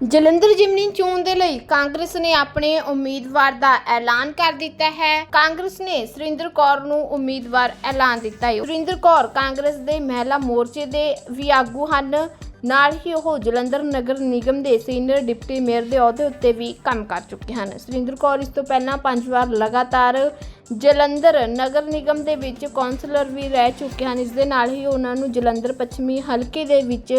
ਜਲੰਧਰ ਜਿਮਨੀ ਚੋਣ ਦੇ ਲਈ ਕਾਂਗਰਸ ਨੇ ਆਪਣੇ ਉਮੀਦਵਾਰ ਦਾ ਐਲਾਨ ਕਰ ਦਿੱਤਾ ਹੈ। ਕਾਂਗਰਸ ਨੇ ਸੁਰਿੰਦਰ ਕੌਰ ਨੂੰ ਉਮੀਦਵਾਰ ਐਲਾਨ ਦਿੱਤਾ ਹੈ। ਸੁਰਿੰਦਰ ਕੌਰ ਕਾਂਗਰਸ ਦੇ ਮਹਿਲਾ ਮੋਰਚੇ ਦੇ ਵੀ ਆਗੂ ਹਨ। ਨਾਲ ਹੀ ਉਹ ਜਲੰਧਰ ਨਗਰ ਨਿਗਮ ਦੇ ਸੀਨੀਅਰ ਡਿਪਟੀ ਮੇਅਰ ਦੇ ਅਹੁਦੇ ਉੱਤੇ ਵੀ ਕੰਮ ਕਰ ਚੁੱਕੇ ਹਨ। ਸੁਰਿੰਦਰ ਕੌਰ ਇਸ ਤੋਂ ਪਹਿਲਾਂ ਪੰਜ ਵਾਰ ਲਗਾਤਾਰ ਜਲੰਧਰ ਨਗਰ ਨਿਗਮ ਦੇ ਵਿੱਚ ਕੌਂਸਲਰ ਵੀ ਰਹਿ ਚੁੱਕੇ ਹਨ। ਇਸ ਦੇ ਨਾਲ ਹੀ ਉਹਨਾਂ ਨੂੰ ਜਲੰਧਰ ਪੱਛਮੀ ਹਲਕੇ ਦੇ ਵਿੱਚ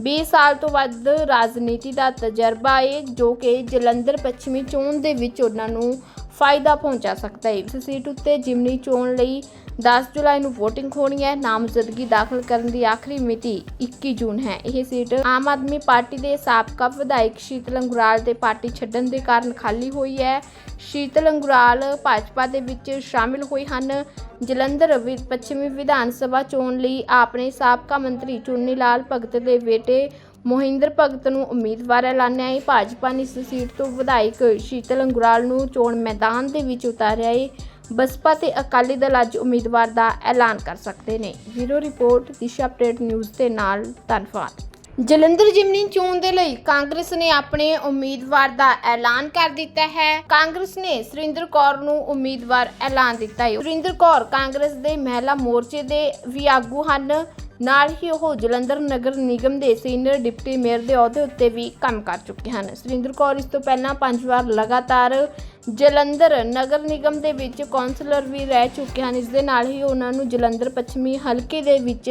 20 ਸਾਲ ਤੋਂ ਵੱਧ ਰਾਜਨੀਤੀ ਦਾ ਤਜਰਬਾ ਹੈ ਜੋ ਕਿ ਜਲੰਧਰ ਪੱਛਮੀ ਚੋਣ ਦੇ ਵਿੱਚ ਉਹਨਾਂ ਨੂੰ ਫਾਇਦਾ ਪਹੁੰਚਾ ਸਕਦਾ ਹੈ। ਇਸ ਸੀਟ ਉੱਤੇ ਜਿਮਨੀ ਚੋਣ ਲਈ 10 ਜੁਲਾਈ ਨੂੰ VOTING ਹੋਣੀ ਹੈ। ਨਾਮਜ਼ਦਗੀ ਦਾਖਲ ਕਰਨ ਦੀ ਆਖਰੀ ਮਿਤੀ 21 ਜੂਨ ਹੈ। ਇਹ ਸੀਟ ਆਮ ਆਦਮੀ ਪਾਰਟੀ ਦੇ ਸਾਬਕਾ ਵਿਧਾਇਕ ਸ਼ੀਤਲ ਅੰਗੁਰਾਲ ਦੇ ਪਾਰਟੀ ਛੱਡਣ ਦੇ ਕਾਰਨ ਖਾਲੀ ਹੋਈ ਹੈ। ਸ਼ੀਤਲ ਅੰਗੁਰਾਲ ਭਾਜਪਾ ਦੇ ਵਿੱਚ ਸ਼ਾਮਿਲ ਹੋਏ ਹਨ। ਜਲੰਧਰ ਵਿ- ਪੱਛਮੀ ਵਿਧਾਨ ਸਭਾ ਚੋਣ ਲਈ ਆਪਣੇ ਸਾਬਕਾ ਮੰਤਰੀ ਚੁੰਨੀ ਲਾਲ ਭਗਤ ਦੇ ਬੇਟੇ ਮੋਹਿੰਦਰ ਭਗਤ ਨੂੰ ਉਮੀਦਵਾਰ ਐਲਾਨਿਆ ਹੈ। ਭਾਜਪਾ ਨੇ ਇਸ ਸੀਟ ਤੋਂ ਵਿਧਾਇਕ ਸ਼ੀਤਲ ਅੰਗੁਰਾਲ ਨੂੰ ਚੋਣ ਮੈਦਾਨ ਦੇ ਵਿੱਚ ਉਤਾਰਿਆ ਹੈ। ਬਸਪਾ ਤੇ ਅਕਾਲੀ ਦਲ ਅੱਜ ਉਮੀਦਵਾਰ ਦਾ ਐਲਾਨ ਕਰ ਸਕਦੇ ਨੇ। ਵੀਰੋ ਰਿਪੋਰਟ, ਦਿਸ਼ਾ ਅਪਡੇਟ ਨਿਊਜ਼ ਦੇ ਨਾਲ ਧੰਨਵਾਦ। ਜਲੰਧਰ ਜਿਮਨੀ ਚੋਣ ਦੇ ਲਈ ਕਾਂਗਰਸ ਨੇ ਆਪਣੇ ਉਮੀਦਵਾਰ ਦਾ ਐਲਾਨ ਕਰ ਦਿੱਤਾ ਹੈ। ਕਾਂਗਰਸ ਨੇ ਸੁਰਿੰਦਰ ਕੌਰ ਨੂੰ ਉਮੀਦਵਾਰ ਐਲਾਨ ਦਿੱਤਾ ਹੈ। ਸੁਰਿੰਦਰ ਕੌਰ ਕਾਂਗਰਸ ਦੇ ਮਹਿਲਾ ਮੋਰਚੇ ਦੇ ਵੀ ਆਗੂ ਹਨ। ਨਾਲ ਹੀ ਉਹ ਜਲੰਧਰ ਨਗਰ ਨਿਗਮ ਦੇ ਸੀਨੀਅਰ ਡਿਪਟੀ ਮੇਅਰ ਦੇ ਅਹੁਦੇ ਉੱਤੇ ਵੀ ਕੰਮ ਕਰ ਚੁੱਕੇ ਹਨ। ਸੁਰਿੰਦਰ ਕੌਰ, ਇਸ ਤੋਂ ਪਹਿਲਾਂ ਪੰਜ ਵਾਰ ਲਗਾਤਾਰ ਜਲੰਧਰ ਨਗਰ ਨਿਗਮ ਦੇ ਵਿੱਚ ਕੌਂਸਲਰ ਵੀ ਰਹਿ ਚੁੱਕੇ ਹਨ। ਇਸ ਦੇ ਨਾਲ ਹੀ ਉਹਨਾਂ ਨੂੰ ਜਲੰਧਰ ਪੱਛਮੀ ਹਲਕੇ ਦੇ ਵਿੱਚ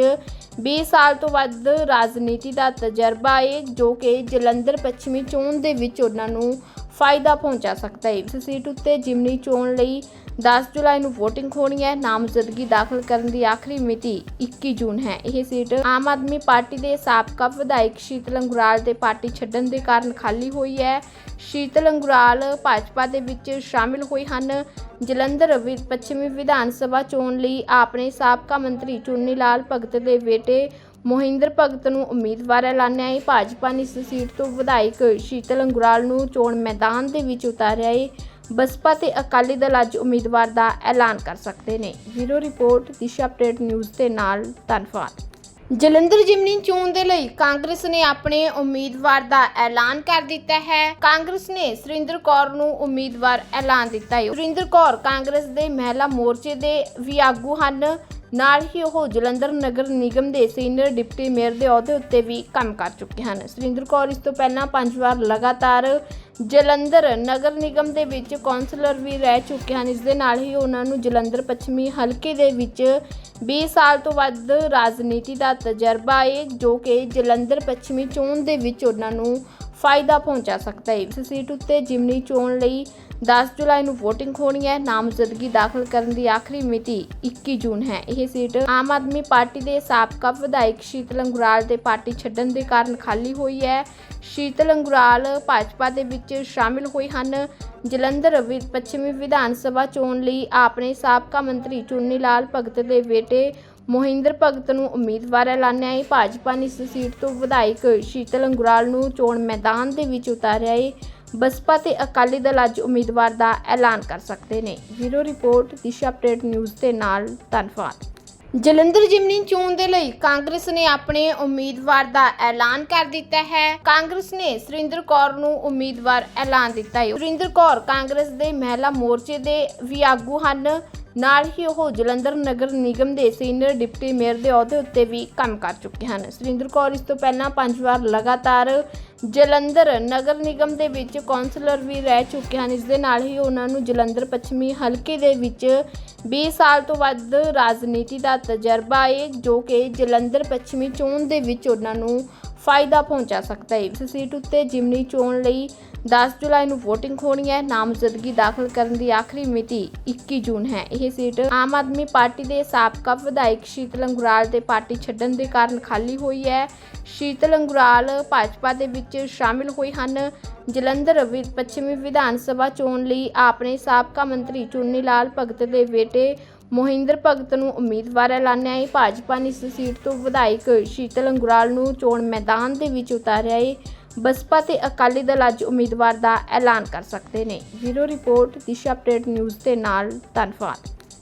20 ਸਾਲ ਤੋਂ ਵੱਧ ਰਾਜਨੀਤੀ ਦਾ ਤਜਰਬਾ ਹੈ, ਜੋ ਕਿ ਜਲੰਧਰ ਪੱਛਮੀ ਚੋਣ ਦੇ ਵਿੱਚ ਉਹਨਾਂ ਨੂੰ ਫਾਇਦਾ ਪਹੁੰਚਾ ਸਕਦਾ ਹੈ। ਇਸ ਸੀਟ ਉੱਤੇ ਜਿਮਨੀ ਚੋਣ ਲਈ 10 ਜੁਲਾਈ ਨੂੰ VOTING ਹੋਣੀ ਹੈ। ਨਾਮਜ਼ਦਗੀ ਦਾਖਲ ਕਰਨ ਦੀ ਆਖਰੀ ਮਿਤੀ 21 ਜੂਨ ਹੈ। ਇਹ ਸੀਟ ਆਮ ਆਦਮੀ ਪਾਰਟੀ ਦੇ ਸਾਬਕਾ ਵਿਧਾਇਕ ਸ਼ੀਤਲ ਅੰਗੁਰਾਲ ਦੇ ਪਾਰਟੀ ਛੱਡਣ ਦੇ ਕਾਰਨ ਖਾਲੀ ਹੋਈ ਹੈ। ਸ਼ੀਤਲ ਅੰਗੁਰਾਲ ਭਾਜਪਾ ਦੇ ਵਿੱਚ ਸ਼ਾਮਿਲ ਹੋਏ ਹਨ। ਜਲੰਧਰ ਵਿ- ਪੱਛਮੀ ਵਿਧਾਨ ਸਭਾ ਚੋਣ ਲਈ ਆਪਣੇ ਸਾਬਕਾ ਮੰਤਰੀ ਚੁੰਨੀ ਲਾਲ ਭਗਤ ਦੇ ਬੇਟੇ ਮੋਹਿੰਦਰ ਭਗਤ ਨੂੰ ਉਮੀਦਵਾਰ ਐਲਾਨਿਆ ਹੈ। ਭਾਜਪਾ ਨੇ ਇਸ ਸੀਟ ਤੋਂ ਵਿਧਾਇਕ ਸ਼ੀਤਲ ਅੰਗੁਰਾਲ ਨੂੰ ਚੋਣ ਮੈਦਾਨ ਦੇ ਵਿੱਚ ਉਤਾਰਿਆ ਹੈ। ਬਸਪਾ ਤੇ ਅਕਾਲੀ ਦਲ ਅੱਜ ਉਮੀਦਵਾਰ ਦਾ ਐਲਾਨ ਕਰ ਸਕਦੇ ਨੇ। ਵੀਰੋ ਰਿਪੋਰਟ, ਦਿਸ਼ਾ ਅਪਡੇਟ ਨਿਊਜ਼ ਦੇ ਨਾਲ ਧੰਨਵਾਦ। ਜਲੰਧਰ ਜਿਮਨੀ ਚੋਣ ਦੇ ਲਈ ਕਾਂਗਰਸ ਨੇ ਆਪਣੇ ਉਮੀਦਵਾਰ ਦਾ ਐਲਾਨ ਕਰ ਦਿੱਤਾ ਹੈ। ਕਾਂਗਰਸ ਨੇ ਸੁਰਿੰਦਰ ਕੌਰ ਨੂੰ ਉਮੀਦਵਾਰ ਐਲਾਨ ਦਿੱਤਾ ਹੈ। ਸੁਰਿੰਦਰ ਕੌਰ ਕਾਂਗਰਸ ਦੇ ਮਹਿਲਾ ਮੋਰਚੇ ਦੇ ਵੀ ਆਗੂ ਹਨ। ਨਾਲ ਹੀ ਉਹ ਜਲੰਧਰ ਨਗਰ ਨਿਗਮ ਦੇ ਸੀਨੀਅਰ ਡਿਪਟੀ ਮੇਅਰ ਦੇ ਅਹੁਦੇ ਉੱਤੇ ਵੀ ਕੰਮ ਕਰ ਚੁੱਕੇ ਹਨ। ਸੁਰਿੰਦਰ ਕੌਰ, ਇਸ ਤੋਂ ਪਹਿਲਾਂ ਪੰਜ ਵਾਰ ਲਗਾਤਾਰ ਜਲੰਧਰ ਨਗਰ ਨਿਗਮ ਦੇ ਵਿੱਚ ਕੌਂਸਲਰ ਵੀ ਰਹਿ ਚੁੱਕੇ ਹਨ। ਇਸ ਦੇ ਨਾਲ ਹੀ ਉਹਨਾਂ ਨੂੰ ਜਲੰਧਰ ਪੱਛਮੀ ਹਲਕੇ ਦੇ ਵਿੱਚ 20 ਸਾਲ ਤੋਂ ਵੱਧ ਰਾਜਨੀਤੀ ਦਾ ਤਜਰਬਾ ਹੈ, ਜੋ ਕਿ ਜਲੰਧਰ ਪੱਛਮੀ ਚੋਣ ਦੇ ਵਿੱਚ ਉਹਨਾਂ ਨੂੰ ਫਾਇਦਾ ਪਹੁੰਚਾ ਸਕਦਾ ਹੈ। ਇਸ ਸੀਟ ਉੱਤੇ ਜਿਮਨੀ ਚੋਣ ਲਈ 10 ਜੁਲਾਈ ਨੂੰ VOTING ਹੋਣੀ ਹੈ, ਨਾਮਜ਼ਦਗੀ ਦਾਖਲ ਕਰਨ ਦੀ ਆਖਰੀ ਮਿਤੀ 21 ਜੂਨ ਹੈ। ਇਹ ਸੀਟ ਆਮ ਆਦਮੀ ਪਾਰਟੀ ਦੇ ਸਾਬਕਾ ਵਿਧਾਇਕ ਸ਼ੀਤਲ ਅੰਗੁਰਾਲ ਦੇ ਪਾਰਟੀ ਛੱਡਣ ਦੇ ਕਾਰਨ ਖਾਲੀ ਹੋਈ ਹੈ। ਸ਼ੀਤਲ ਅੰਗੁਰਾਲ ਭਾਜਪਾ ਦੇ ਵਿੱਚ ਸ਼ਾਮਿਲ ਹੋਏ ਹਨ। ਜਲੰਧਰ ਵਿ- ਪੱਛਮੀ ਵਿਧਾਨ ਸਭਾ ਚੋਣ ਲਈ ਆਪਣੇ ਸਾਬਕਾ ਮੰਤਰੀ ਚੁੰਨੀ ਲਾਲ ਭਗਤ ਦੇ ਬੇਟੇ ਮੋਹਿੰਦਰ ਭਗਤ ਨੂੰ ਉਮੀਦਵਾਰ ਐਲਾਨਿਆ ਹੈ। ਭਾਜਪਾ ਨੇ ਇਸ ਸੀਟ ਤੋਂ ਵਿਧਾਇਕ ਸ਼ੀਤਲ ਅੰਗੁਰਾਲ ਨੂੰ ਚੋਣ ਮੈਦਾਨ ਦੇ ਵਿੱਚ ਉਤਾਰਿਆ ਹੈ। ਬਸਪਾ ਤੇ ਅਕਾਲੀ ਦਲ ਅੱਜ ਉਮੀਦਵਾਰ ਦਾ ਐਲਾਨ ਕਰ ਸਕਦੇ ਨੇ। ਵੀਰੋ ਰਿਪੋਰਟ, ਦਿਸ਼ਾ ਅਪਡੇਟ ਨਿਊਜ਼ ਦੇ ਨਾਲ ਧੰਨਵਾਦ। ਜਲੰਧਰ ਜਿਮਨੀ ਚੋਣ ਦੇ ਲਈ ਕਾਂਗਰਸ ਨੇ ਆਪਣੇ ਉਮੀਦਵਾਰ ਦਾ ਐਲਾਨ ਕਰ ਦਿੱਤਾ ਹੈ। ਕਾਂਗਰਸ ਨੇ ਸੁਰਿੰਦਰ ਕੌਰ ਨੂੰ ਉਮੀਦਵਾਰ ਐਲਾਨ ਦਿੱਤਾ ਹੈ। ਸੁਰਿੰਦਰ ਕੌਰ ਕਾਂਗਰਸ ਦੇ ਮਹਿਲਾ ਮੋਰਚੇ ਦੇ ਵੀ ਆਗੂ ਹਨ। ਨਾਲ ਹੀ ਉਹ ਜਲੰਧਰ ਨਗਰ ਨਿਗਮ ਦੇ ਸੀਨੀਅਰ ਡਿਪਟੀ ਮੇਅਰ ਦੇ ਅਹੁਦੇ ਉੱਤੇ ਵੀ ਕੰਮ ਕਰ ਚੁੱਕੇ ਹਨ। ਸੁਰਿੰਦਰ ਕੌਰ, ਇਸ ਤੋਂ ਪਹਿਲਾਂ ਪੰਜ ਵਾਰ ਲਗਾਤਾਰ ਜਲੰਧਰ ਨਗਰ ਨਿਗਮ ਦੇ ਵਿੱਚ ਕੌਂਸਲਰ ਵੀ ਰਹਿ ਚੁੱਕੇ ਹਨ। ਇਸ ਦੇ ਨਾਲ ਹੀ ਉਹਨਾਂ ਨੂੰ ਜਲੰਧਰ ਪੱਛਮੀ ਹਲਕੇ ਦੇ ਵਿੱਚ 20 ਸਾਲ ਤੋਂ ਵੱਧ ਰਾਜਨੀਤੀ ਦਾ ਤਜਰਬਾ ਹੈ, ਜੋ ਕਿ ਜਲੰਧਰ ਪੱਛਮੀ ਚੋਣ ਦੇ ਵਿੱਚ ਉਹਨਾਂ ਨੂੰ ਫਾਇਦਾ ਪਹੁੰਚਾ ਸਕਦਾ ਹੈ। ਇਸ ਸੀਟ ਉੱਤੇ ਜਿਮਨੀ ਚੋਣ ਲਈ 10 ਜੁਲਾਈ ਨੂੰ VOTING ਹੋਣੀ ਹੈ। ਨਾਮਜ਼ਦਗੀ ਦਾਖਲ ਕਰਨ ਦੀ ਆਖਰੀ ਮਿਤੀ 21 ਜੂਨ ਹੈ। ਇਹ ਸੀਟ ਆਮ ਆਦਮੀ ਪਾਰਟੀ ਦੇ ਸਾਬਕਾ ਵਿਧਾਇਕ ਸ਼ੀਤਲ ਅੰਗੁਰਾਲ ਦੇ ਪਾਰਟੀ ਛੱਡਣ ਦੇ ਕਾਰਨ ਖਾਲੀ ਹੋਈ ਹੈ। ਸ਼ੀਤਲ ਅੰਗੁਰਾਲ ਭਾਜਪਾ ਦੇ ਵਿੱਚ ਸ਼ਾਮਿਲ ਹੋਏ ਹਨ। ਜਲੰਧਰ ਵਿ- ਪੱਛਮੀ ਵਿਧਾਨ ਸਭਾ ਚੋਣ ਲਈ ਆਪਣੇ ਸਾਬਕਾ ਮੰਤਰੀ ਚੁੰਨੀ ਲਾਲ ਭਗਤ ਦੇ ਬੇਟੇ ਮੋਹਿੰਦਰ ਭਗਤ ਨੂੰ ਉਮੀਦਵਾਰ ਐਲਾਨਿਆ ਹੈ। ਭਾਜਪਾ ਨੇ ਇਸ ਸੀਟ ਤੋਂ ਵਿਧਾਇਕ ਸ਼ੀਤਲ ਅੰਗੁਰਾਲ ਨੂੰ ਚੋਣ ਮੈਦਾਨ ਦੇ ਵਿੱਚ ਉਤਾਰਿਆ ਹੈ। ਬਸਪਾ ਤੇ ਅਕਾਲੀ ਦਲ ਅੱਜ ਉਮੀਦਵਾਰ ਦਾ ਐਲਾਨ ਕਰ ਸਕਦੇ ਨੇ। ਵੀਰੋ ਰਿਪੋਰਟ, ਦਿਸ਼ਾ ਅਪਡੇਟ ਨਿਊਜ਼ ਦੇ ਨਾਲ ਧੰਨਵਾਦ।